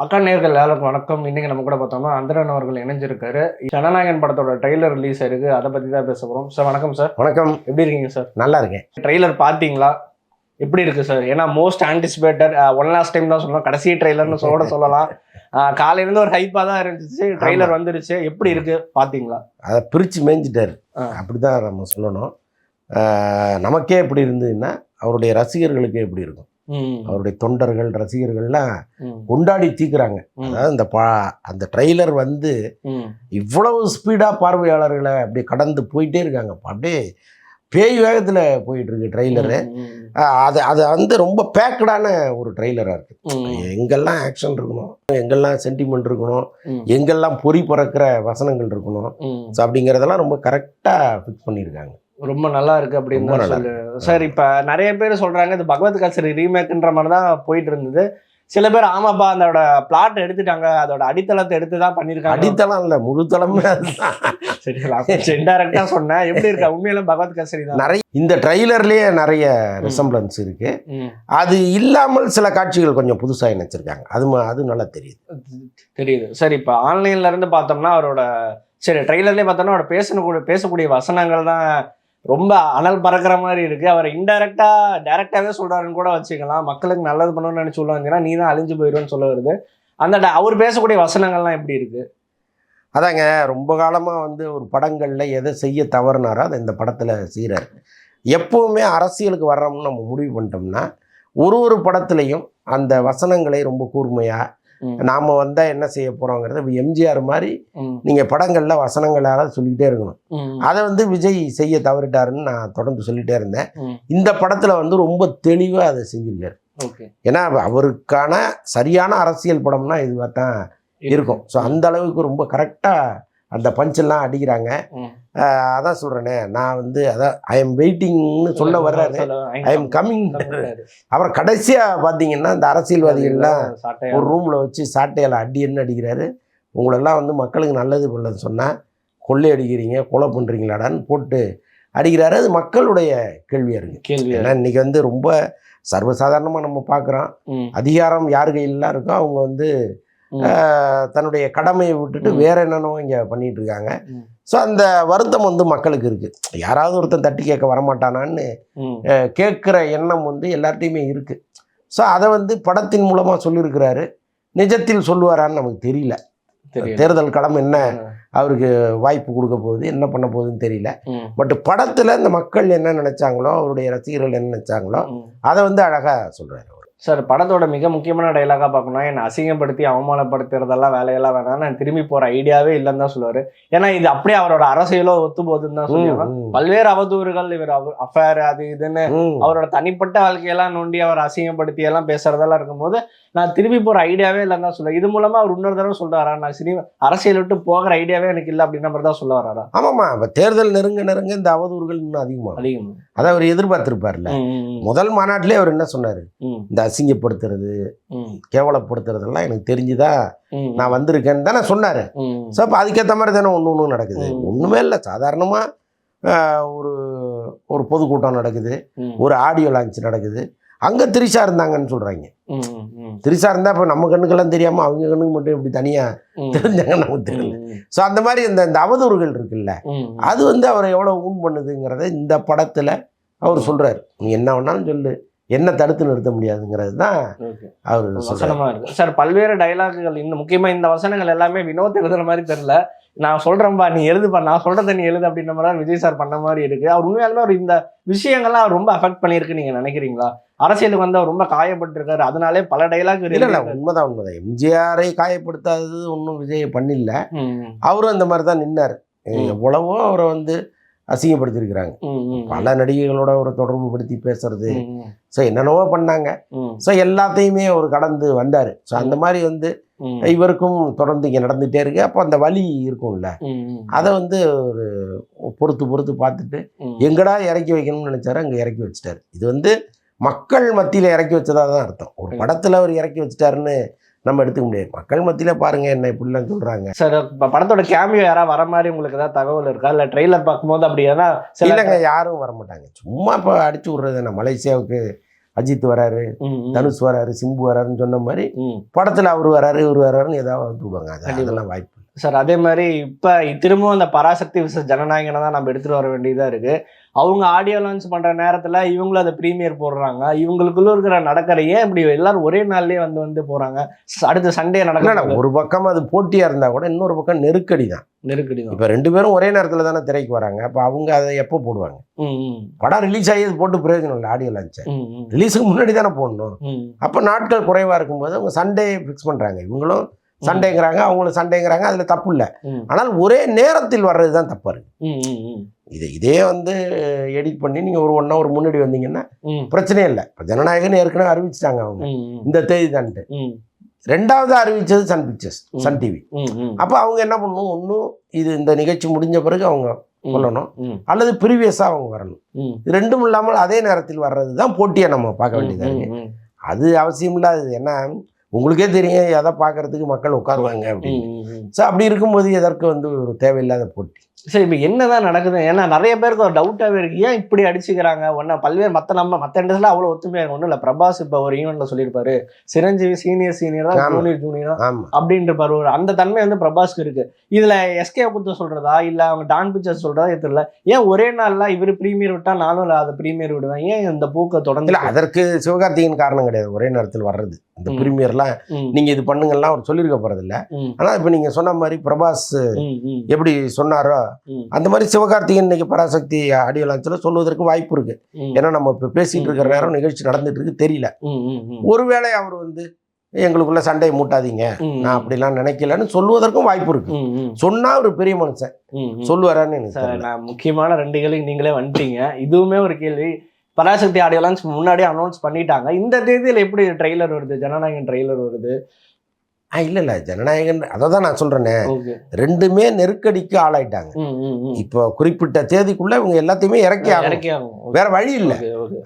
அக்கா நேர்கள் எல்லாருக்கும் வணக்கம். இன்னைக்கு நம்ம கூட பார்த்தோம்னா அந்தரன் அவர்கள் இணைஞ்சிருக்காரு. ஜனநாயகன் படத்தோட ட்ரெய்லர் ரிலீஸ் ஆயிருக்கு. அதை பத்தி தான் பேச போறோம். சார் வணக்கம் சார். வணக்கம். எப்படி இருக்கீங்க சார்? நல்லா இருக்கேன். ட்ரெய்லர் பார்த்தீங்களா? எப்படி இருக்கு சார்? ஏன்னா most anticipated one last time தான் சொல்லலாம் கடைசி ட்ரெய்லர்னு சொல்ல சொல்லலாம். அஹ், காலையில இருந்து ஒரு ஹைப்பா தான் இருந்துச்சு. ட்ரெய்லர் வந்துருச்சு. எப்படி இருக்கு? பாத்தீங்களா அதை பிரித்து மேய்ஞ்சிட்டாரு. ஆ. அப்படிதான் நம்ம சொல்லணும். நமக்கே எப்படி இருந்ததுன்னா அவருடைய ரசிகர்களுக்கு எப்படி இருக்கும். அவருடைய தொண்டர்கள் ரசிகர்கள்லாம் கொண்டாடி தீக்குறாங்க. அதாவது இந்த பா அந்த ட்ரெய்லர் வந்து இவ்வளவு ஸ்பீடாக பார்வையாளர்களை அப்படியே கடந்து போயிட்டே இருக்காங்க. அப்படியே பேய் வேகத்தில் போயிட்டு இருக்கு ட்ரெய்லரு அது அது வந்து ரொம்ப பேக்கடான ஒரு ட்ரெய்லராக இருக்கு. ம், எங்கெல்லாம் ஆக்ஷன் இருக்கணும் எங்கெல்லாம் சென்டிமெண்ட் இருக்கணும் எங்கெல்லாம் பொறி பறக்கிற வசனங்கள் இருக்கணும். ஸோ அப்படிங்கிறதெல்லாம் ரொம்ப கரெக்டாக ஃபிக்ஸ் பண்ணியிருக்காங்க. ரொம்ப நல்லா இருக்கு அப்படின்னு சொல்லு சார் இப்ப நிறைய பேர் சொல்றாங்க இது பகவத் கசரி ரீமேக்ன்ற மாதிரி தான் போயிட்டு இருந்தது. சில பேர் ஆமாப்பா அதோட பிளாட் எடுத்துட்டாங்க அதோட அடித்தளத்தை எடுத்து தான் பண்ணிருக்காங்க அடித்தளம் இல்லை முழுத்தளமே அதுதான் சரி சொன்னேன். எப்படி இருக்கா? உண்மையில பகவத் கசரி தான். நிறைய இந்த ட்ரைலர்லேயே நிறைய ரிசம்பிளன்ஸ் இருக்கு. அது இல்லாமல் சில காட்சிகள் கொஞ்சம் புதுசாக இணைச்சிருக்காங்க. அது அது நல்லா தெரியுது. தெரியுது. சரி இப்ப ஆன்லைன்ல இருந்து பார்த்தோம்னா அவரோட சரி ட்ரெய்லர்லயே பார்த்தோம்னா அவரோட பேசக்கூடிய பேசக்கூடிய வசனங்கள் தான் ரொம்ப அனல் பறக்கிற மாதிரி இருக்கு. அவர் இன்டைரக்டா டைரக்டாவே சொல்றாருன்னு கூட வச்சுக்கலாம். மக்களுக்கு நல்லது பண்ணணும்னு நினச்சி சொல்லுவாங்கன்னா நீ தான் அழிஞ்சு போயிடுவேன்னு சொல்ல வருது. அந்த அவர் பேசக்கூடிய வசனங்கள்லாம் எப்படி இருக்கு? அதாங்க ரொம்ப காலமாக வந்து ஒரு படங்களில் எதை செய்ய தவறுனாரோ அதை இந்த படத்தில் செய்கிறார் எப்போவுமே அரசியலுக்கு வர்றோம்னு நம்ம முடிவு பண்ணிட்டோம்னா ஒரு ஒரு படத்துலையும் அந்த வசனங்களை ரொம்ப கூர்மையாக நாம் வந்தால் என்ன செய்ய போகிறோங்கிறத இப்போ எம்ஜிஆர் மாதிரி ம், நீங்கள் படங்களில் வசனங்களால் சொல்லிக்கிட்டே இருக்கணும். அதை வந்து விஜய் செய்ய தவறிட்டாருன்னு நான் தொடர்ந்து சொல்லிகிட்டே இருந்தேன். இந்த படத்தில் வந்து ரொம்ப தெளிவாக அதை செஞ்சிருக்காரு. ஏன்னா அவருக்கான சரியான அரசியல் படம்னா இதுவாக தான் இருக்கும். ஸோ அந்த அளவுக்கு ரொம்ப கரெக்டாக அந்த பஞ்செல்லாம் அடிக்கிறாங்க. அதான் சொல்கிறேனே நான் வந்து அதான் ஐ எம் வெயிட்டிங்னு சொல்ல வர்றாரு. ஐ எம் கம்மிங் அப்புறம் கடைசியாக பார்த்தீங்கன்னா இந்த அரசியல்வாதிகள்லாம் ஒரு ரூமில் வச்சு சாட்டையால் அடி என்ன அடிக்கிறாரு? உங்களெல்லாம் வந்து மக்களுக்கு நல்லது பண்ணது சொன்னால் கொள்ளை அடிக்கிறீங்க கொலை பண்ணுறீங்களாடான்னு போட்டு அடிக்கிறாரு. அது மக்களுடைய கேள்வியாக இருக்குது கேள்வி ஏன்னா இன்றைக்கி வந்து ரொம்ப சர்வசாதாரணமாக நம்ம பார்க்குறோம் அதிகாரம் யார் கையிலாம் இருக்கோ அவங்க வந்து தன்னுடைய கடமையை விட்டுட்டு. வேற என்னென்னவோ இங்கே பண்ணிட்டு இருக்காங்க. ஸோ அந்த வருத்தம் வந்து மக்களுக்கு இருக்குது யாராவது ஒருத்தன் தட்டி கேட்க வரமாட்டானான்னு கேட்குற எண்ணம் வந்து எல்லார்ட்டையுமே இருக்குது ஸோ அதை வந்து படத்தின் மூலமாக சொல்லியிருக்கிறாரு. நிஜத்தில் சொல்லுவாரான்னு நமக்கு தெரியல. தேர்தல் களம் என்ன அவருக்கு வாய்ப்பு கொடுக்க போகுது என்ன பண்ண போகுதுன்னு தெரியல. பட் படத்தில் இந்த மக்கள் என்ன நினைச்சாங்களோ அவருடைய ரசிகர்கள் என்ன நினைச்சாங்களோ. அதை வந்து அழகாக சொல்கிறாரு சார் படத்தோட மிக முக்கியமான டைலாகா பார்க்கணும் என்னை அசிங்கப்படுத்தி அவமானப்படுத்துறதெல்லாம் வேலையெல்லாம் வேணாம். நான் திரும்பி போற ஐடியாவே இல்லைன்னு தான் சொல்லுவாரு. ஏன்னா இது அப்படியே அவரோட அரசியலோ ஒத்து போகுதுன்னு தான் சொல்லுவாங்க. பல்வேறு அவதூறுகள் இவர் அஃபேர் அது இதுன்னு. அவரோட தனிப்பட்ட வாழ்க்கையெல்லாம் நோண்டி அவர் அசிங்கப்படுத்தி எல்லாம் பேசுறதெல்லாம் இருக்கும்போது நான் திரும்பி போற ஐடியாவே இல்லைன்னு தான் சொல்லுவேன். இது மூலமா அவர் இன்னொரு தடவை சொல்றாரா? நான் சரி அரசியல் விட்டு போகிற ஐடியாவே எனக்கு இல்லை அப்படின்ற மாதிரி தான் சொல்ல வராரா ஆமாம்மா. இப்போ தேர்தல் நெருங்க நெருங்க இந்த அவதூறுகள் இன்னும் அதிகமாகும். அதிகம். அதை அவர் எதிர்பார்த்திருப்பார்ல. முதல் மாநாட்டிலே அவர் என்ன சொன்னார்? இந்த அசிங்கப்படுத்துறது கேவலப்படுத்துறதெல்லாம் எனக்கு தெரிஞ்சுதான் ம், நான் வந்திருக்கேன்னு தானே சொன்னார். ஸோ அப்போ அதுக்கேற்ற மாதிரி தானே ஒன்று ஒன்று நடக்குது. ஒன்றுமே இல்லை. சாதாரணமாக ஒரு ஒரு பொதுக்கூட்டம் நடக்குது. ஒரு ஆடியோ லான்ச் நடக்குது. அங்கே திரிஷா இருந்தாங்கன்னு சொல்கிறாங்க திரிஷா இருந்தால் இப்போ நம்ம கண்ணுக்கெல்லாம் தெரியாமல் அவங்க கண்ணுக்கு மட்டும் இப்படி தனியாக தெரிஞ்சாங்கன்னு நமக்கு தெரியல. ஸோ அந்த மாதிரி இந்த இந்த அவதூறுகள் இருக்குல்ல அது வந்து அவரை எவ்வளோ ஊன் பண்ணுதுங்கிறத இந்த படத்தில் அவர் சொல்கிறாரு நீ என்ன வேணாலும் சொல்லு. என்ன தடுத்து நிறுத்த முடியாதுங்கிறது தான். அவர் சொல்கிறார் வசனமா இருக்கு. சார் பல்வேறு டைலாக்குகள் இந்த முக்கியமா இந்த வசனங்கள் எல்லாமே வினோத் எழுதுற மாதிரி தெரியல. நான் சொல்றேன்பா நீ எழுதுப்பா நான் சொல்றதை நீ எழுது அப்படின்ற மாதிரி விஜய் சார் பண்ண மாதிரி இருக்கு. அவர் உண்மையாலுமே அவர் இந்த விஷயங்கள்லாம் அவர் ரொம்ப அஃபெக்ட் பண்ணியிருக்கு நீங்க நினைக்கிறீங்களா? அரசியலுக்கு வந்து அவர் ரொம்ப காயப்பட்டிருக்காரு. அதனாலே பல டைலாக் இல்லை உண்மைதான் உண்மைதான். எம்ஜிஆரை காயப்படுத்தாதது ஒன்றும் விஜய் பண்ணில்ல அவரும் அந்த மாதிரி தான் நின்னார். எவ்வளவோ அவரை வந்து அசிங்கப்படுத்தியிருக்கிறாங்க பல நடிகைகளோட ஒரு தொடர்பு படுத்தி பேசுறது. ஸோ என்னென்னவோ பண்ணாங்க. ஸோ எல்லாத்தையுமே அவர் கடந்து வந்தார். ஸோ அந்த மாதிரி வந்து இவருக்கும் தொடர்ந்து இங்கே நடந்துகிட்டே இருக்கு. அப்போ அந்த வலி இருக்கும்ல. அதை வந்து ஒரு பொறுத்து பொறுத்து பார்த்துட்டு எங்கடா இறக்கி வைக்கணும்னு நினைச்சாரு அங்கே இறக்கி வச்சிட்டாரு. இது வந்து மக்கள் மத்தியில் இறக்கி வச்சதா தான் அர்த்தம். ஒரு படத்தில் அவர் இறக்கி வச்சிட்டாருன்னு நம்ம எடுத்துக்க முடியாது மக்கள் மத்தியில் பாருங்க என்ன இப்படிலாம் சொல்கிறாங்க சார் இப்ப படத்தோட கேமியோ யாரா வர மாதிரி உங்களுக்கு ஏதாவது தகவல் இருக்கா இல்ல ட்ரெய்லர் பார்க்கும்போது அப்படி ஏன்னா இல்லைங்க யாரும் வர மாட்டாங்க சும்மா இப்போ அடிச்சு விட்றது என்ன மலேசியாவுக்கு அஜித் வராரு தனுஷ் வராரு சிம்பு வராருன்னு சொன்ன மாதிரி. படத்துல அவர் வராரு இவர் வராருன்னு ஏதாவது விடுவாங்க அது. அதெல்லாம் வாய்ப்பு. சார் அதே மாதிரி இப்ப திரும்பவும் அந்த பராசக்தி விச ஜனநாயகனை தான் நம்ம எடுத்துட்டு வர வேண்டியதா இருக்கு. அவங்க ஆடியோ லான்ச் பண்ற நேரத்துல இவங்களும் அதை ப்ரீமியர் போடுறாங்க. இவங்களுக்குள்ள இருக்கிற நடக்கிற ஏன் இப்படி எல்லாரும் ஒரே நாள்லயே வந்து வந்து போறாங்க? ச- அடுத்த சண்டே இல்ல, ஒரு பக்கம் அது போட்டியா இருந்தா கூட இன்னொரு பக்கம் நெருக்கடி தான். நெருக்கடி தான். இப்ப ரெண்டு பேரும் ஒரே நேரத்துல தானே திரைக்கு வராங்க. அப்ப அவங்க அதை எப்போ போடுவாங்க? படம் ரிலீஸ் ஆகி அது போட்டு பிரயோஜனம் இல்லை ஆடியோ லான்ச்சை ரிலீஸுக்கு முன்னாடி தானே போடணும். அப்போ நாட்கள் குறைவா இருக்கும்போது அவங்க சண்டே ஃபிக்ஸ் பண்றாங்க. இவங்களும் சண்டேங்கிறாங்க அவங்களும் சண்டேங்கிறாங்க அதுல தப்பு இல்லை ஆனால் ஒரே நேரத்தில் வர்றது தான் தப்பா இருக்கு ம், ம், ம், இது இதே வந்து எடிட் பண்ணி நீங்க ஒரு ஒன் ஹவர் முன்னாடி வந்தீங்கன்னா பிரச்சனையே இல்லை. இப்போ ஜனநாயகன் ஏற்கனவே அறிவிச்சிட்டாங்க அவங்க. இந்த தேதி தான்ட்டு ரெண்டாவது அறிவிச்சது சன் பிக்சர்ஸ். சன் டிவி அப்போ அவங்க என்ன பண்ணணும்? ஒன்றும் இது இந்த நிகழ்ச்சி முடிஞ்ச பிறகு அவங்க சொல்லணும் அல்லது ப்ரீவியஸாக அவங்க வரணும். ரெண்டும் இல்லாமல் அதே நேரத்தில் வர்றது தான் போட்டியை நம்ம பார்க்க வேண்டியதாக ம், இருக்கு. ம், அது அவசியம் இல்லாதது. ஏன்னா உங்களுக்கே தெரியும் எதை பார்க்கறதுக்கு மக்கள் உட்காருவாங்க அப்படின்னு. ஸோ அப்படி இருக்கும்போது எதற்கு வந்து ஒரு தேவையில்லாத போட்டி சரி இப்போ என்னதான் நடக்குது? ஏன்னா நிறைய பேருக்கு ஒரு டவுட்டாகவே இருக்கு. ஏன் இப்படி அடிச்சுக்கிறாங்க? ஒன்றா பல்வேறு மற்ற நம்ம மற்ற இண்டஸ்ட்ரியில் அவ்வளோ ஒத்துமையாக இருக்கும் ஒன்றும் இல்லை. பிரபாஸ் இப்போ ஒரு ஈவெண்ட்ல சொல்லியிருப்பாரு. சிரஞ்சீவி சீனியர் சீனியர் தான். ஜூனியர் ஜூனியர் அப்படின்ற ஒரு அந்த தன்மை வந்து பிரபாஸ்க்கு இருக்கு. இதுல எஸ்கே குத்த சொல்றதா? இல்ல அவங்க டான் பிக்சர்ஸ் சொல்றதா? தெரியல. ஏன் ஒரே நாள்ல இவர் ப்ரீமியர் விட்டா நானும் இல்ல அதை ப்ரீமியர் விடுவேன்? ஏன் இந்த போக்கை தொடர்ந்து இல்லை அதற்கு சிவகார்த்திகேயன் காரணம் கிடையாது. ஒரே நேரத்தில் வர்றது. இந்த. ப்ரீமியர்லாம் ம், நீங்கள் இது பண்ணுங்கலாம் அவர் சொல்லியிருக்க போகிறதில்ல ம், ஆனால் இப்போ நீங்கள் சொன்ன மாதிரி பிரபாஸ் எப்படி சொன்னாரோ அந்த மாதிரி சிவகார்த்திகேயன் இன்னைக்கு பராசக்தி ஆடியோ லான்ச்சில் சொல்வதற்கு வாய்ப்பு இருக்கு. ஏன்னா நம்ம இப்போ பேசிட்டு இருக்கிற. நேரம் நிகழ்ச்சி நடந்துட்டு இருக்கு தெரியல. ஒருவேளை அவர் வந்து எங்களுக்குள்ள சண்டையை மூட்டாதீங்க. நான் அப்படிலாம் நினைக்கலன்னு சொல்லுவதற்கும் வாய்ப்பு இருக்கு. சொன்னா ஒரு பெரிய மனுஷன். சொல்லுவாரான்னு எனக்கு. நான் முக்கியமான ரெண்டு கேள்வி நீங்களே வந்துட்டீங்க. இதுவுமே ஒரு கேள்வி. பராசக்தி ஆடியோ லான்ச் முன்னாடியே அனௌன்ஸ் பண்ணிட்டாங்க. இந்த தேதியில் எப்படி ட்ரெய்லர் வருது? ஜனநாயகன் ட்ரெய்லர் வருது? ஆ இல்ல இல்ல. ஜனநாயகன் அதை தான் நான் சொல்றேனே. ஓகே. ரெண்டுமே நெருக்கடிக்கு ஆளாயிட்டாங்க. இப்போ குறிப்பிட்ட தேதிக்குள்ள இவங்க எல்லாத்தையுமே இறக்கி ஆகும் வேற வழி இல்லை.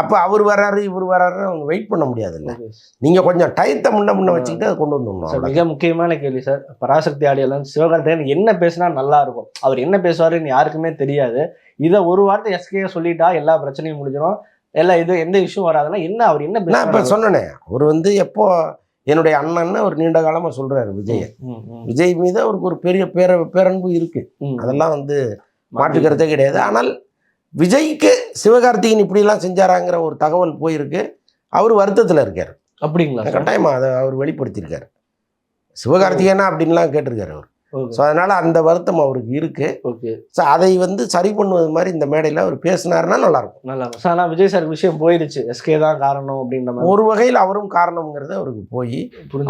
அப்ப அவர் வராரு இவர் வராருன்னு அவங்க வெயிட் பண்ண முடியாதுல்ல. ஓகே. நீங்க கொஞ்சம் டயத்தை முன்ன முன்ன வச்சுக்கிட்டு அதை கொண்டு வந்துடணும். மிக முக்கியமான கேள்வி சார். பராசக்தி ஆடியோலாம் சிவகார்த்திகேயன் என்ன பேசினா நல்லா இருக்கும். அவர் என்ன பேசுவாருன்னு யாருக்குமே தெரியாது. இதை ஒரு வார்த்தை எஸ்கே சொல்லிட்டா எல்லா பிரச்சனையும் முடிஞ்சிடும். எல்லா இது எந்த இஷ்யூ வராதுன்னா என்ன அவர் என்ன நான் இப்ப சொன்னனே அவர் வந்து எப்போ என்னுடைய அண்ணன்னு ஒரு நீண்ட காலமா சொல்றாரு விஜய். விஜய் மீது அவருக்கு ஒரு பெரிய பேர பேரன்பு இருக்கு. ம். அதெல்லாம் வந்து மாற்றுக்கிறதே கிடையாது. ஆனால் விஜய்க்கு சிவகார்த்திகேயன் இப்படிலாம் செஞ்சாராங்கிற ஒரு தகவல் போயிருக்கு. அவர் வருத்தத்தில் இருக்கார். அப்படிங்களா சார்? கட்டாயமா அதை அவர் வெளிப்படுத்தியிருக்காரு. சிவகார்த்திகேயனா அப்படின்லாம் கேட்டிருக்காரு அவர். ஸோ அதனால அந்த வருத்தம் அவருக்கு இருக்கு. ஓகே. ஸோ அதை வந்து சரி பண்ணுவது மாதிரி இந்த மேடையில் அவர் பேசினாருன்னா நல்லா இருக்கும் நல்லா இருக்கும். சார் ஆனா விஜய் சார் விஷயம் போயிடுச்சு. எஸ்கே தான் காரணம் அப்படின்ற மாதிரி. ஒரு வகையில் அவரும் காரணம்ங்கிறது அவருக்கு போய்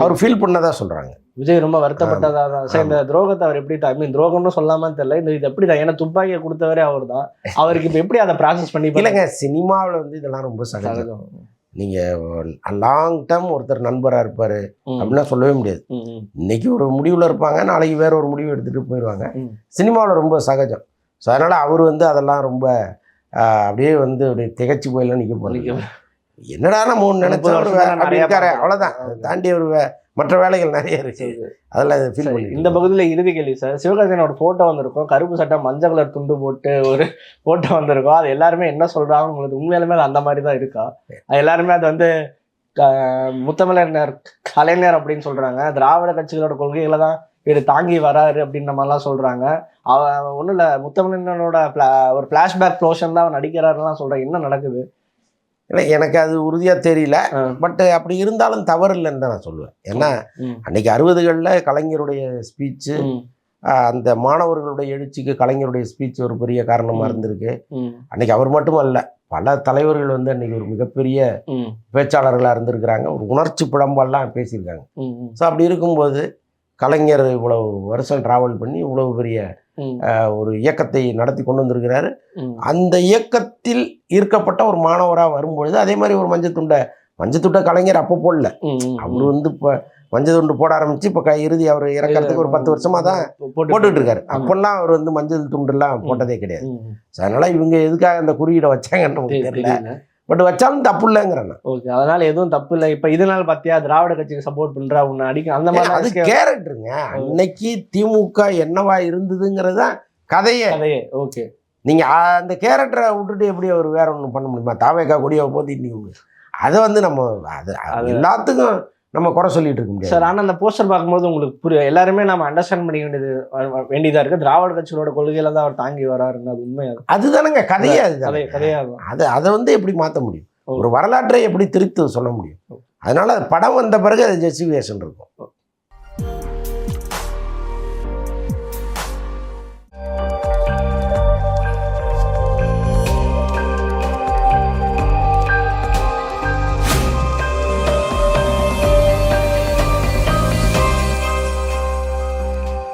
அவர் ஃபீல் பண்ணதா சொல்றாங்க. விஜய் ரொம்ப வருத்தப்பட்டதா தான். சார் இந்த துரோகத்தை அவர் எப்படி ஐ மீன் துரோகம்னு சொல்லாமான்னு தெரியல. இந்த இது எப்படி தான்? ஏன்னா துப்பாக்கியை கொடுத்தவரே அவர் தான் அவருக்கு இப்போ எப்படி அதை ப்ராசஸ் பண்ணி இல்லைங்க சினிமாவில் வந்து இதெல்லாம் ரொம்ப சகஜம். நீங்க லாங் டேர்ம் ஒருத்தர் நண்பரா இருப்பாரு அப்படின்னா சொல்லவே முடியாது. இன்னைக்கு ஒரு முடிவுல இருப்பாங்க நாளைக்கு வேற ஒரு முடிவு எடுத்துட்டு போயிடுவாங்க. சினிமாவில் ரொம்ப சகஜம். ஸோ அதனால அவர் வந்து அதெல்லாம் ரொம்ப அப்படியே வந்து அப்படியே திகைச்சு போயெல்லாம் நிற்க போறாங்க என்னடா நம்ம ஒன்று நினைச்சா ஒரு இருக்காரு. அவ்வளோதான் தாண்டி ஒரு மற்ற வேலைகள் நிறைய இருக்கு. அதெல்லாம் ஃபீல் பண்ணி இந்த பகுதியில இறுதி கேள்வி சார். சிவகார்த்திகேயனோட போட்டோ வந்திருக்கும். கருப்பு சட்டை மஞ்சள் கலர் துண்டு போட்டு ஒரு போட்டோ வந்திருக்கும். அது எல்லாருமே என்ன சொல்றாங்க? உங்களுக்கு உண்மையிலுமே அது அந்த மாதிரி தான் இருக்கா? அது எல்லாருமே அது வந்து முத்தமிழர் கலைஞர் அப்படின்னு சொல்றாங்க. திராவிட கட்சிகளோட கொள்கைகளை தான் இவர் தாங்கி வராரு அப்படின்ற மாதிரிலாம் சொல்றாங்க. அவன் ஒன்றும் இல்லை முத்தமிழனோட ஒரு ஃபிளாஷ்பேக் ப்ளோஷன் தான் அவன் நடிக்கிறாருலாம் சொல்றாங்க. என்ன நடக்குது? இல்லை எனக்கு அது உறுதியா தெரியல. பட் அப்படி இருந்தாலும் தவறு இல்லைன்னு தான் நான் சொல்லுவேன். ஏன்னா அன்னைக்கு அறுபதுகளில் கலைஞருடைய ஸ்பீச்சு அந்த மாணவர்களுடைய எழுச்சிக்கு கலைஞருடைய ஸ்பீச் ஒரு பெரிய காரணமா ம். இருந்திருக்கு. அன்னைக்கு அவர் மட்டும் அல்ல பல தலைவர்கள் வந்து அன்னைக்கு ஒரு மிகப்பெரிய பேச்சாளர்களாக இருந்திருக்கிறாங்க. ஒரு உணர்ச்சி புலம்பெல்லாம் பேசியிருக்காங்க. ஸோ அப்படி இருக்கும்போது கலைஞர் இவ்வளவு வருஷம் டிராவல் பண்ணி இவ்வளவு பெரிய ஒரு இயக்கத்தை நடத்தி கொண்டு வந்திருக்கிறாரு. அந்த இயக்கத்தில் ஈர்க்கப்பட்ட ஒரு மாணவராக வரும்பொழுது அதே மாதிரி ஒரு மஞ்சள் துண்டை மஞ்சள் துண்டை கலைஞர் அப்போ போடல. அவர் வந்து இப்போ மஞ்சள் துண்டு போட ஆரம்பிச்சு இப்போ இறுதி அவர் இறக்கறதுக்கு ஒரு பத்து வருஷமா தான் போட்டு- போட்டுட்டு இருக்காரு. அப்பெல்லாம் அவர் வந்து மஞ்சள் துண்டுலாம் போட்டதே கிடையாது. அதனால இவங்க எதுக்காக அந்த குறியீடை வச்சாங்கன்னு நமக்கு தெரி- தெரியல. தெரியல. பட் வச்சாலும் தப்பு இல்லைங்கிறேன். ஓகே அதனால எதுவும் தப்பு இல்லை இப்ப இதனால பாத்தியா திராவிட கட்சிக்கு சப்போர்ட் பண்றா உன்னை அடிக்க அந்த மாதிரி அது கேரக்டருங்க. அன்னைக்கு திமுக என்னவா இருந்ததுங்கிறது தான் கதையே. கதையே ஓகே. நீங்க அந்த கேரக்டரை விட்டுட்டு எப்படி அவர் வேற ஒன்றும் பண்ண முடியுமா? தாவேக்கா கொடியை போத்தி நீங்க அதை வந்து நம்ம அது- எல்லாத்துக்கும் நம்ம குறை சொல்லிட்டு இருக்க முடியாது. சார் ஆனா அந்த போஸ்டர் பார்க்கும்போது உங்களுக்கு புரிய எல்லாருமே நம்ம அண்டர்ஸ்டாண்ட் பண்ணிக்க வேண்டியது வ- வ- வேண்டியதா இருக்கு. திராவிட கட்சியோட கொள்கையில தான் அவர் தாங்கி வராருங்க அது உண்மை அது. அதுதானங்க கதையே கதை அதுதானே கதையா இருக்கும் அதை அதை வந்து எப்படி மாற்ற முடியும். ஒரு வரலாற்றை எப்படி திருத்து சொல்ல முடியும்? அதனால அது படம் வந்த பிறகு அது ஜஸ்டிஃபிகேஷன் இருக்கும்.